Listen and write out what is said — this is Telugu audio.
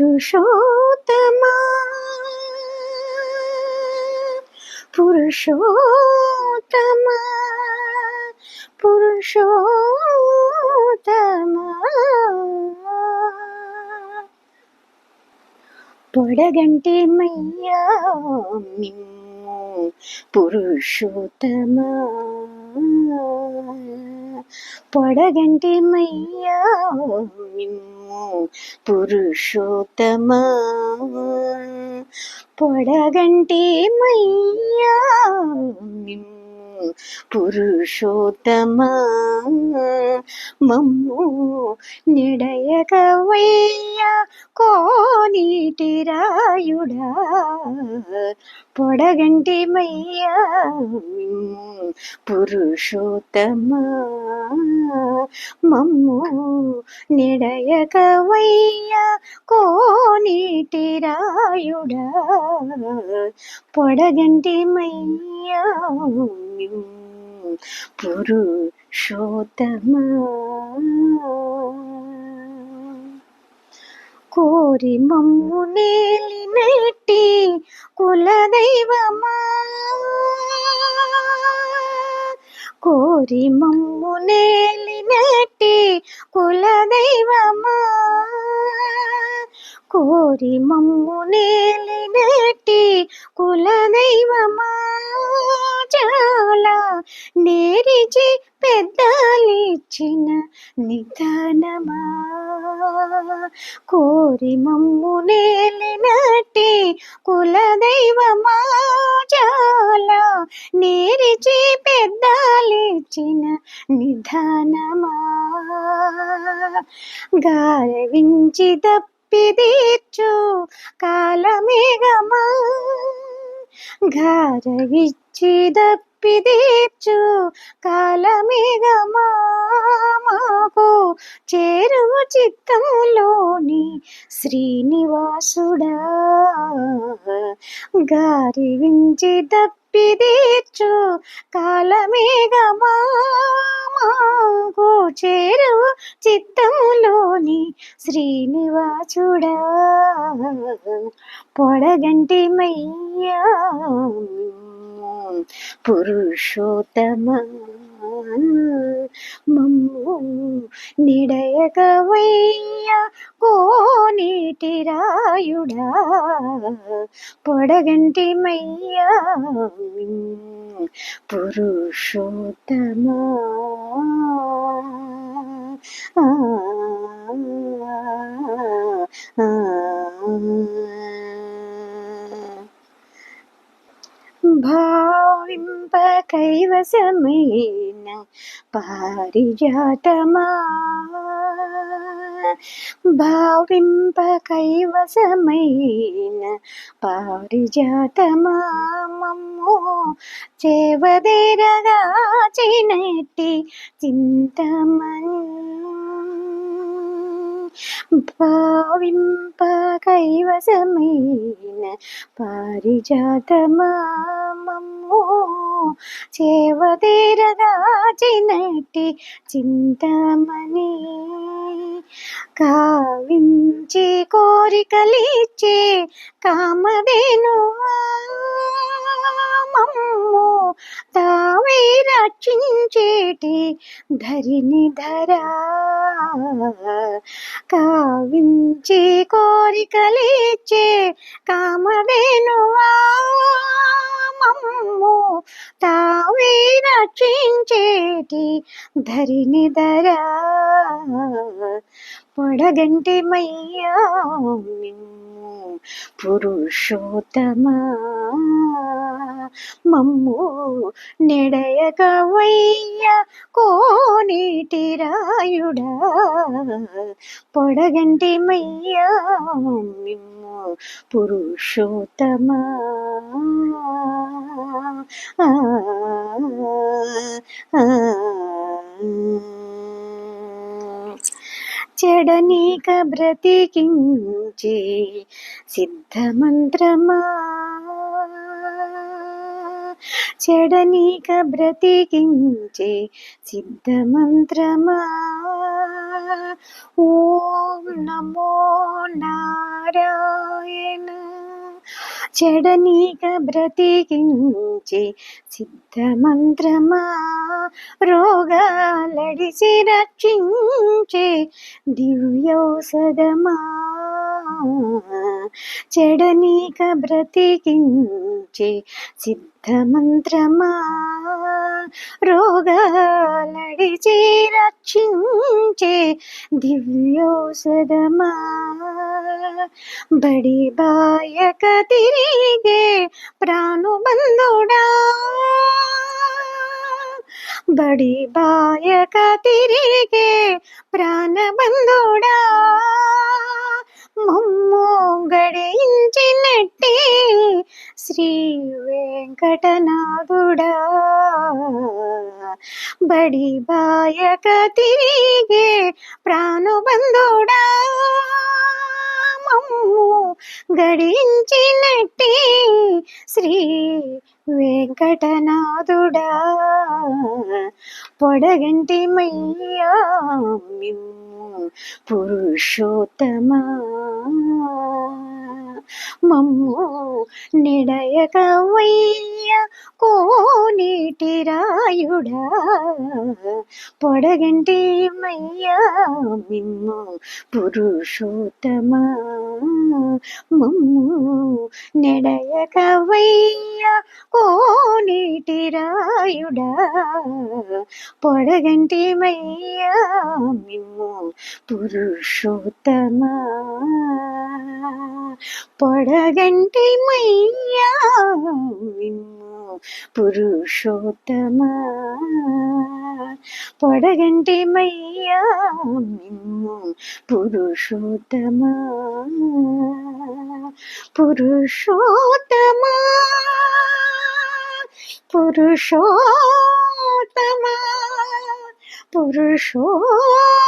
పురుషోత్తమా? పురుషోత్తమా? పురుషోత్తమా? పొడగంటే మయ్యా మిమ్ము పురుషోత్తమా? పొడగంటే మయ్యా మిమ్ము పురుషోత్తమా. పొడగంటే మయ్యా మిమ్ము పురుషోత్తమా. మమ్ము నిడయకవయ్య కోనీటి రాయుడా. పొడగంటి మయ్యా పురుషోత్తమా. మమ్ము నిడయకవయ్య కోనీటి రాయుడా పొడగంటి మయ్యా పురుషోత్తమా కోరి మమ్ము నేలినట్టి కులదైవమా కోరి మమ్ము నేలినట్టి కులదైవమా? కోరి మమ్ము నేలినట్టి కులదైవమా? చాలా నేరిచి పెద్దలిచ్చిన నిదానమా? కోరి మమ్ము నేలినట్టి నిధానమా గారవించి తప్పిదీర్చు కాలమేఘమా. గారవిచ్చి తప్పిదీర్చు కాలమేఘమా. మాకు చేరువ చిత్తంలోని శ్రీనివాసుడా. గారి వించి తప్పిదీర్చు కాలమేగమా మాకు చేరువ చిత్తంలోని శ్రీనివాసుడా. పొడగంటి మయ్యా పురుషోత్తమ. మమ్ము నిడయకవయ్య పొడగంటి రాయుడా? పొడగంటి మయ్యా. పురుషోత్తమా? భావింప కైవసమైన పారిజాతమా? భావింప కైవసమైన పారిజాతమా మమ్ము చేవదేరగా చినట్టి చింతమని. భావింప కైవసమైన పారిజాతమామము చేవదేరగా చినట్టి చింతమని కావించి కోరికలిచ్చే కామదేను మమ్ము తావీరా రక్షించేటి ధరిని ధరా కావించి కోరికలిచ్చే కామధేనువా మమ్ము తావే రక్షించేటి ధరిని ధరా. పొడగంటి మయ్యా పురుషోత్తమా మమ్ము నెడయగవయ్య కోనీటి రాయుడా. పొడగంటి మయ్యా మిమ్ము పురుషోత్తమా. చెడనీక బ్రతికించి సిద్ధమంత్రమా. చెడనీక బ్రతికించే సిద్ధమంత్రమా? ఓం నమో నారాయణ. చెడనీక బ్రతికించే సిద్ధమంత్రమా? రోగాలడిసి రక్షించే దివ్యౌషధమా? చెడనీక బ్రతికించే సిద్ధమంత్రమా? రోగాలడిచి రక్షించే దివ్యోషధమా బడి బాయక తిరిగే ప్రాణుబంధుడా? బడి బాయక తిరిగే ప్రాణబంధుడా? మమ్ము నెట్టి శ్రీ వెంకటనాథుడా. బడి బాయక తిరిగే ప్రాణుబంధుడా. మమ్ము గడించినట్టే శ్రీ వెంకటనాథుడా. పొడగంటి మయ్యా మిమ్ము పురుషోత్తమా. మమ్ము నిడయక వయ్య కోనేటి రాయుడా. పొడగంటి మయ్యా మిమ్ము పురుషోత్తమ. మమ్ము నెడయక వయ్య కోనేటి రాయుడా. పొడగంటి మయ్యా మిమ్ము పురుషోత్తమ. పొడ పొడగంటి మయ్యా మిమ్ము పురుషోత్తమా పొడగంటి మయ్యా మిమ్ము పురుషోత్తమా పురుషోత్తమా పురుషోత్తమా పురుషోత్తమా